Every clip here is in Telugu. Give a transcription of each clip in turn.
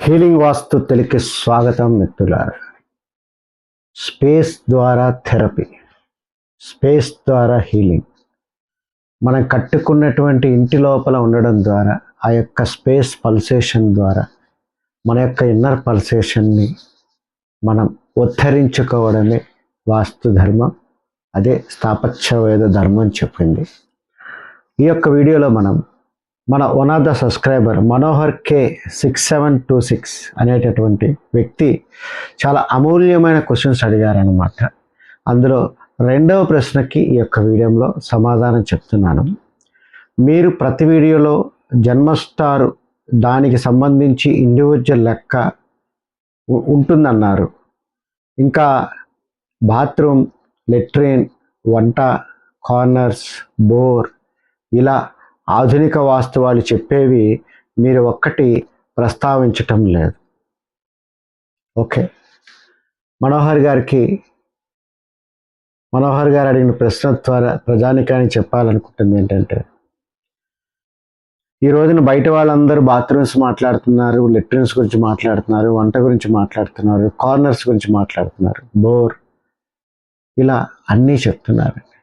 హీలింగ్ వాస్తు తెలికి స్వాగతం మిత్రులారా. స్పేస్ ద్వారా థెరపీ స్పేస్ ద్వారా హీలింగ్. మనం కట్టుకున్నటువంటి ఇంటి లోపల ఉండడం ద్వారా ఆ యొక్క స్పేస్ పల్సేషన్ ద్వారా మన యొక్క ఇన్నర్ పల్సేషన్ని మనం ఉద్ధరించుకోవడమే వాస్తు ధర్మం. అదే స్థాపత్యవేద ధర్మం చెప్పింది. ఈ యొక్క వీడియోలో మనం మన one of the subscriber Manohar K six seven two six అనేటటువంటి వ్యక్తి చాలా అమూల్యమైన క్వశ్చన్స్ అడిగారనమాట అందులో రెండవ ప్రశ్నకి ఈ యొక్క వీడియోలో సమాధానం చెప్తున్నాను. మీరు ప్రతి వీడియోలో జన్మస్టారు దానికి సంబంధించి ఇండివిజువల్ లెక్క ఉంటుందన్నారు. ఇంకా బాత్రూమ్ లెట్రిన్ వంట కార్నర్స్ బోర్ ఇలా ఆధునిక వాస్తవాలు చెప్పేవి మీరు ఒక్కటి ప్రస్తావించటం లేదు. ఓకే. మనోహర్ గారికి మనోహర్ గారు అడిగిన ప్రశ్న ద్వారా ప్రజానికాన్ని చెప్పాలనుకుంటుంది ఏంటంటే ఈ రోజున బయట వాళ్ళందరూ బాత్రూమ్స్ మాట్లాడుతున్నారు లెట్రిన్స్ గురించి మాట్లాడుతున్నారు వంట గురించి మాట్లాడుతున్నారు కార్నర్స్ గురించి మాట్లాడుతున్నారు బోర్. ఇలా అన్నీ చెప్తున్నారు.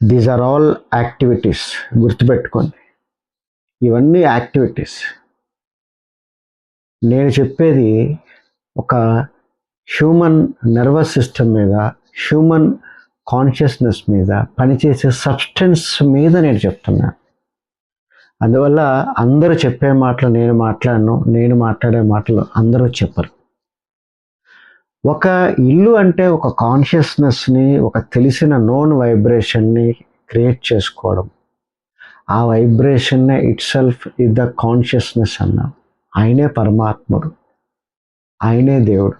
దీస్ ఆర్ ఆల్ యాక్టివిటీస్ గుర్తుపెట్టుకోండి. ఇవన్నీ యాక్టివిటీస్ నేను చెప్పేది ఒక హ్యూమన్ నర్వస్ సిస్టమ్ మీద హ్యూమన్ కాన్షియస్నెస్ మీద పనిచేసే సబ్స్టెన్స్ మీద నేను చెప్తున్నాను అందువల్ల అందరూ చెప్పే మాటలు నేను మాట్లాడను నేను మాట్లాడే మాటలు అందరూ చెప్పరు. ఒక ఇల్లు అంటే ఒక కాన్షియస్నెస్ని ఒక తెలిసిన నోన్ వైబ్రేషన్ని క్రియేట్ చేసుకోవడం. ఆ వైబ్రేషన్నే itself is the consciousness అన్నాం. ఆయనే పరమాత్ముడు. ఆయనే దేవుడు.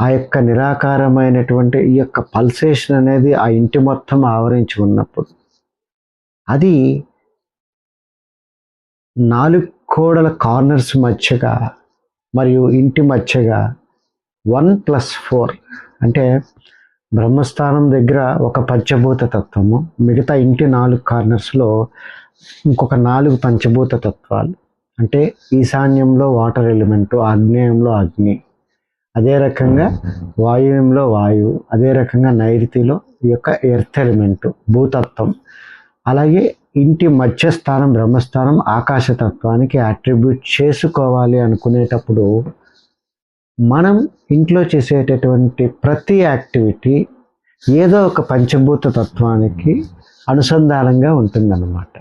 ఆ యొక్క నిరాకారమైనటువంటి ఈ యొక్క పల్సేషన్ అనేది ఆ ఇంటి మొత్తం ఆవరించి ఉన్నప్పుడు. అది నాలుగు కోడల కార్నర్స్ మధ్యగా మరియు ఇంటి మధ్యగా వన్ ప్లస్ ఫోర్. అంటే బ్రహ్మస్థానం దగ్గర ఒక పంచభూత తత్వము మిగతా ఇంటి నాలుగు కార్నర్స్లో ఇంకొక నాలుగు పంచభూత తత్వాలు. అంటే ఈశాన్యంలో వాటర్ ఎలిమెంటు ఆగ్నేయంలో అగ్ని. అదే రకంగా వాయువ్యంలో వాయువు అదే రకంగా నైరుతిలో ఈ యొక్క ఎర్త్ ఎలిమెంటు భూతత్వం. అలాగే ఇంటి మధ్యస్థానం బ్రహ్మస్థానం ఆకాశతత్వానికి అట్రిబ్యూట్ చేసుకోవాలి అనుకునేటప్పుడు మనం ఇంట్లో చేసేటటువంటి ప్రతి యాక్టివిటీ ఏదో ఒక పంచభూత తత్వానికి అనుసంధానంగా ఉంటుందన్నమాట.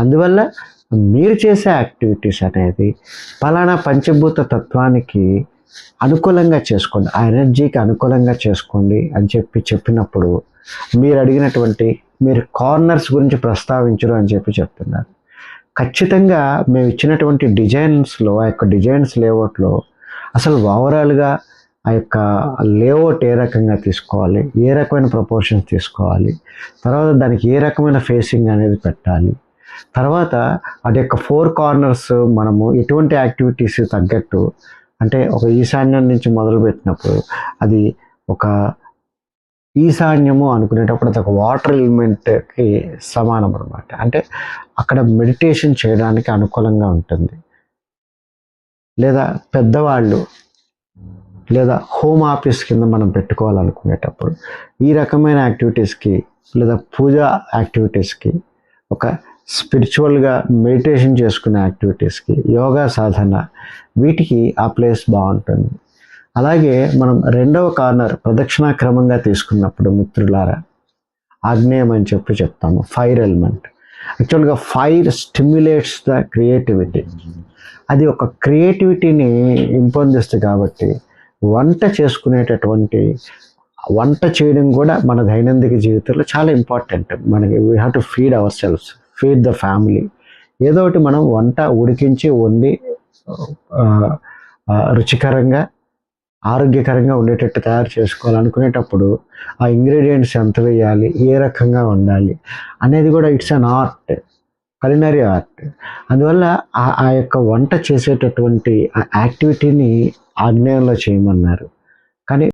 అందువల్ల మీరు చేసే యాక్టివిటీస్ అనేది పలానా పంచభూత తత్వానికి అనుకూలంగా చేసుకోండి ఆ ఎనర్జీకి అనుకూలంగా చేసుకోండి అని చెప్పి చెప్పినప్పుడు మీరు అడిగినటువంటి మీరు కార్నర్స్ గురించి ప్రస్తావించరు అని చెప్పి చెప్తున్నారు. ఖచ్చితంగా మేము ఇచ్చినటువంటి డిజైన్స్లో ఆ యొక్క డిజైన్స్ లేఅవుట్లో అసలు ఓవరాల్గా ఆ యొక్క లేఅవుట్ ఏ రకంగా తీసుకోవాలి? ఏ రకమైన ప్రపోర్షన్స్ తీసుకోవాలి? తర్వాత దానికి ఏ రకమైన ఫేసింగ్ అనేది పెట్టాలి? తర్వాత అది యొక్క ఫోర్ కార్నర్స్ మనము ఎటువంటి యాక్టివిటీస్ తగ్గట్టు అంటే ఒక ఈశాన్యం నుంచి మొదలుపెట్టినప్పుడు అది ఒక ఈశాన్యము అనుకునేటప్పుడు అది ఒక వాటర్ ఎలిమెంట్కి సమానం అనమాట అంటే అక్కడ మెడిటేషన్ చేయడానికి అనుకూలంగా ఉంటుంది. లేదా పెద్దవాళ్ళు లేదా హోమ్ ఆఫీస్ కింద మనం పెట్టుకోవాలనుకునేటప్పుడు ఈ రకమైన యాక్టివిటీస్కి లేదా పూజా యాక్టివిటీస్కి ఒక స్పిరిచువల్గా మెడిటేషన్ చేసుకునే యాక్టివిటీస్కి యోగా సాధన వీటికి ఆ ప్లేస్ బాగుంటుంది. అలాగే మనం రెండవ కార్నర్ ప్రదక్షిణా క్రమంగా తీసుకున్నప్పుడు మిత్రులారా ఆగ్నేయం అని చెప్పి చెప్తాము ఫైర్ ఎలిమెంట్ యాక్చువల్గా ఫైర్ స్టిమ్యులేట్స్ ద క్రియేటివిటీ అది ఒక క్రియేటివిటీని ఇంపొందిస్తుంది కాబట్టి వంట చేసుకునేటటువంటి వంట చేయడం కూడా మన దైనందిక జీవితంలో చాలా ఇంపార్టెంట్. మనకి we have to feed our selfs feed the family ఏదో ఒకటి మనం వంట ఉడికించి వండి రుచికరంగా ఆరోగ్యకరంగా ఉండేటట్టు తయారు చేసుకోవాలనుకునేటప్పుడు ఆ ఇంగ్రీడియంట్స్ ఎంత వేయాలి ఏ రకంగా ఉండాలి అనేది కూడా it's an art culinary art అందువల్ల ఆ ఆ యొక్క వంట చేసేటటువంటి ఆ యాక్టివిటీని ఆగ్నేయంలో చేయమన్నారు. కానీ